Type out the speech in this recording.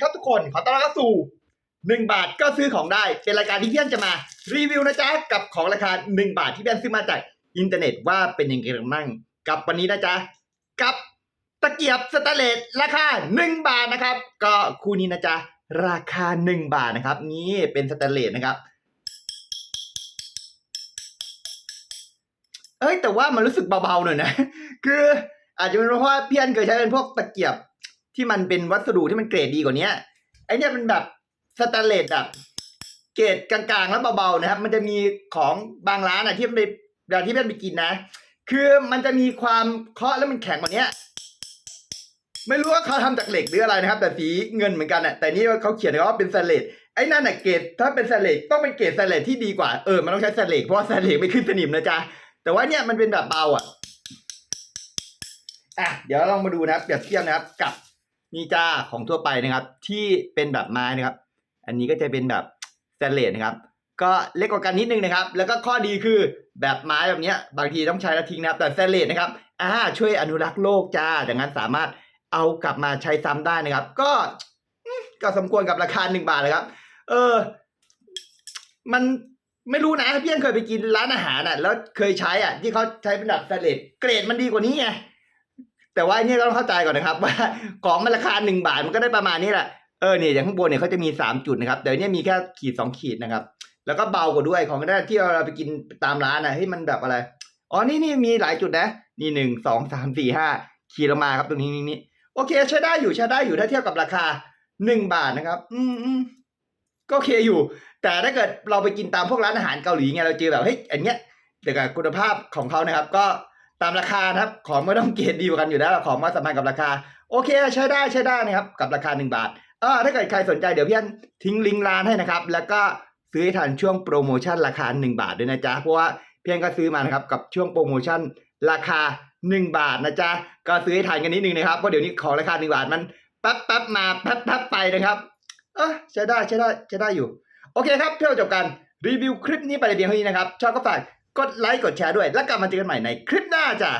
ครับทุกคนขอต้อนรับเข้าสู่1บาทก็ซื้อของได้ เป็นรายการที่เพี่อนจะมารีวิวนะจ๊ะกับของราคา 1 บาทที่เพี่อนซื้อมาจากอินเทอร์เน็ตว่าเป็นยังไงบ้างกับวันนี้นะจ๊ะกับตะเกียบสแตนเลสราคา 1 บาทนะครับ ก็คู่นี้นะจ๊ะราคา 1 บาทนะครับ นี่เป็นสแตนเลสนะครับ เอ้ยแต่ว่ามันรู้สึกเบาๆหน่อยนะ คืออาจจะเป็นเพราะว่าพี่อันเคยใช้เป็นพวกตะเกียบ ที่มันเป็นวัสดุที่มันเกรดดีกว่านี้ไอเนี้ยเป็นแบบสแตนเลสแบบเกรดกลางๆ แล้วเบาๆนะครับ มันจะมีของบางร้านอะที่มันไปเวลาที่พี่อันไปกินนะ คือมันจะมีความเคาะแล้วมันแข็งกว่านี้ไม่รู้ว่าเขาทำจากเหล็กหรืออะไรนะครับ แต่สีเงินเหมือนกันอะแต่นี่เขาเขียนว่าเป็นสแตนเลสไอ้นั่นน่ะเกรดถ้าเป็นสแตนเลสต้องเป็นเกรดสแตนเลสที่ดีกว่าเออมันต้องใช้สแตนเลสเพราะสแตนเลสไม่ขึ้นสนิมนะจ๊ะแต่ว่าเนี่ยมันเป็นแบบเบาอะอะเดี๋ยวลองมาดูนะครับเปรียบเทียบนะครับกับ นีจาของทั่วไปนะครับ ที่เป็นแบบไม้นะครับ อันนี้ก็จะเป็นแบบสแตนเลสนะครับ ก็เล็กกว่ากันนิดนึงนะครับ แล้วก็ข้อดีคือแบบไม้แบบนี้บางทีต้องใช้แล้วทิ้งนะครับ แต่สแตนเลสนะครับอ่าช่วยอนุรักษ์โลกจ้าดังนั้นสามารถเอากลับมาใช้ซ้ำได้นะครับ ก็ก็สมควรกับราคาหนึ่งบาทเลยครับ เออ มันไม่รู้นะพี่ยังเคยไปกินร้านอาหารอะ แล้วเคยใช้อะ ที่เขาใช้เป็นแบบสแตนเลสเกรดมันดีกว่านี้ไง แต่ว่าอันนี้ต้องเข้าใจก่อนนะครับ ว่าของมันราคาหนึ่งบาทมันก็ได้ประมาณนี้แหละเออเนี่ยอย่างข้างบนเนี่ยเขาจะมีสามจุดนะครับแต่เนี่ยมีแค่ขีดสองขีดนะครับ แล้วก็เบากว่าด้วยของได้ที่เราไปกินตามร้านอะให้มันแบบอะไรอ๋อนี่นี่มีหลายจุดนะ นี่หนึ่งสองสามสี่ห้าขีดลงมาครับตรงนี้นี่นี่โอเคใช้ได้อยู่ใช้ได้อยู่ถ้าเทียบกับราคาหนึ่งบาทนะครับอืมอืมก็โอเคอยู่ แต่ถ้าเกิดเราไปกินตามพวกร้านอาหารเกาหลีไงเราเจอแบบเฮ้ยอันเนี้ยแต่กับคุณภาพของเขานะครับ ก็ ตามราคานะครับ ของไม่ต้องเกรดดีกว่ากันอยู่แล้วของมาสัมพันธ์กับราคา โอเคใช้ได้ใช้ได้นะครับ กับราคาหนึ่งบาทเออถ้าเกิดใครสนใจเดี๋ยวพี่อันทิ้งลิงก์ร้านให้นะครับ แล้วก็ซื้อให้ทันช่วงโปรโมชั่นราคาหนึ่งบาทด้วยนะจ๊ะเพราะว่าพี่อันก็ซื้อมานะครับกับช่วงโปรโมชั่นราคาหนึ่งบาทนะจ๊ะก็ซื้อให้ทันกันนิดนึงนะครับเพราะเดี๋ยวนี้ของราคาหนึ่งบาทมันแป๊บแป๊บมาแป๊บแป๊บไปนะครับเออใช้ได้ใช้ได้ใช้ได้อยู่ โอเคครับเพื่อจบกันรีวิวคลิปนี้ไปเพียงเท่านี้นะครับชอบก็ฝาก กดไลค์กดแชร์ด้วย แล้วกลับมาเจอกันใหม่ในคลิปหน้าจ้ะ